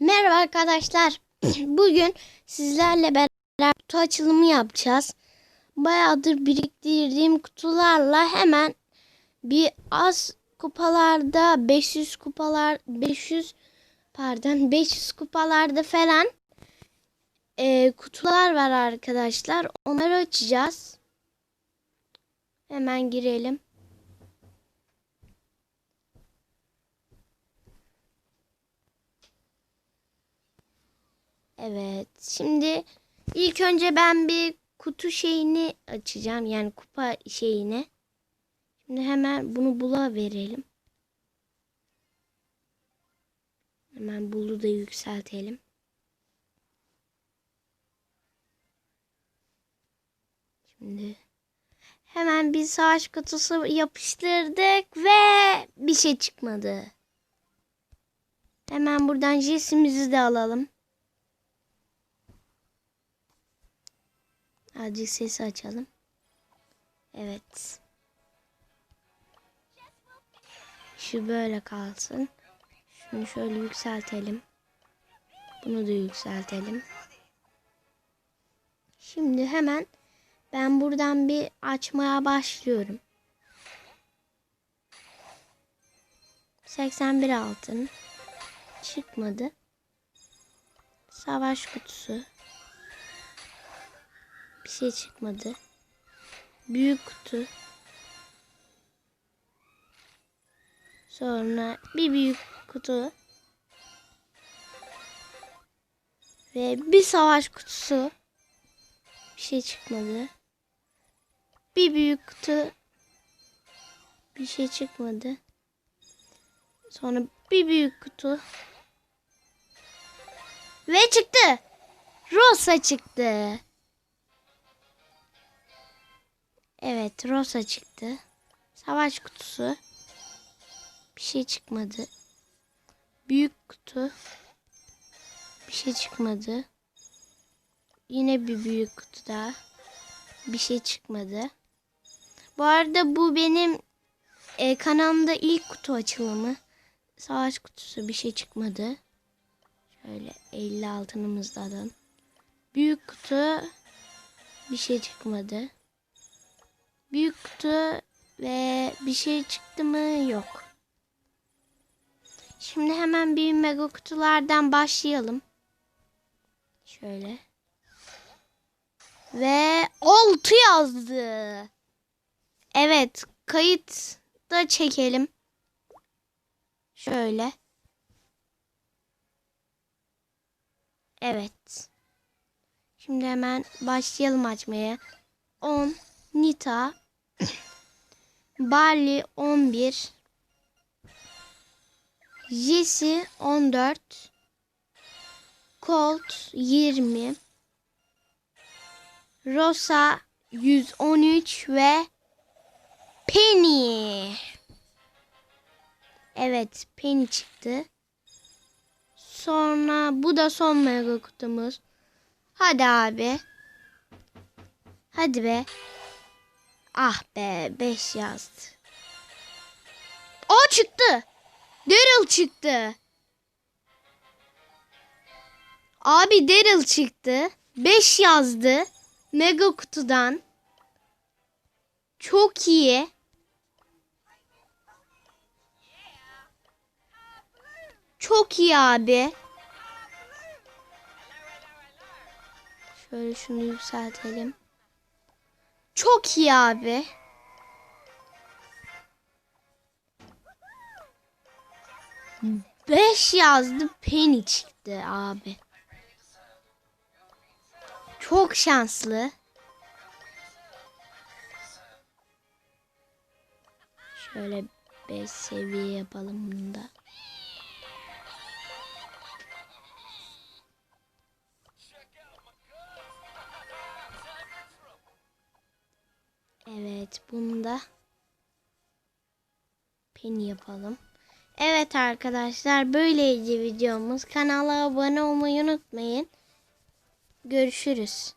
Merhaba arkadaşlar. Bugün sizlerle beraber kutu açılımı yapacağız. Bayağıdır biriktirdiğim kutularla hemen bir az kupalarda 500 kupalar 500 pardon 500 kupalarda falan e, kutular var arkadaşlar. Onları açacağız. Hemen girelim. Evet. Şimdi ilk önce ben bir kutu şeyini açacağım. Yani kupa şeyini. Şimdi hemen bunu bula verelim. Hemen bulu da yükseltelim. Şimdi hemen bir savaş kutusu yapıştırdık ve bir şey çıkmadı. Hemen buradan jesimizi de alalım. Azıcık sesi açalım. Evet. Şu böyle kalsın. Şunu şöyle yükseltelim. Bunu da yükseltelim. Şimdi hemen ben buradan bir açmaya başlıyorum. 81 altın. Çıkmadı. Savaş kutusu. Bir şey çıkmadı. Büyük kutu. Sonra bir büyük kutu. Ve bir savaş kutusu. Bir şey çıkmadı. Bir büyük kutu. Bir şey çıkmadı. Sonra bir büyük kutu. Ve çıktı. Rosa çıktı. Evet, Rosa çıktı. Savaş kutusu. Bir şey çıkmadı. Büyük kutu. Bir şey çıkmadı. Yine bir büyük kutu daha. Bir şey çıkmadı. Bu arada bu benim e, kanalımda ilk kutu açılımı. Savaş kutusu bir şey çıkmadı. Şöyle 50 altınımızda alalım. Büyük kutu bir şey çıkmadı. Büyük kutu ve bir şey çıktı mı? Yok. Şimdi hemen bir mega kutulardan başlayalım. Şöyle. Ve 6 yazdı. Evet, kayıt da çekelim. Şöyle. Evet. Şimdi hemen başlayalım açmaya. 10 Nita Barley 11 Jesse 14 Colt 20 Rosa 113 ve Penny Evet Penny çıktı. Sonra bu da son mega kutumuz. Hadi abi. Hadi be. Ah be 5 yazdı. O çıktı. Daryl çıktı. Abi Daryl çıktı. 5 yazdı. Mega kutudan. Çok iyi. Çok iyi abi. Şöyle şunu yükseltelim. Çok iyi abi. Beş yazdı Penny çıktı abi. Çok şanslı. Şöyle 5 seviye yapalım bunu Evet bunu da pin yapalım. Evet arkadaşlar böyleydi videomuz. Kanala abone olmayı unutmayın. Görüşürüz.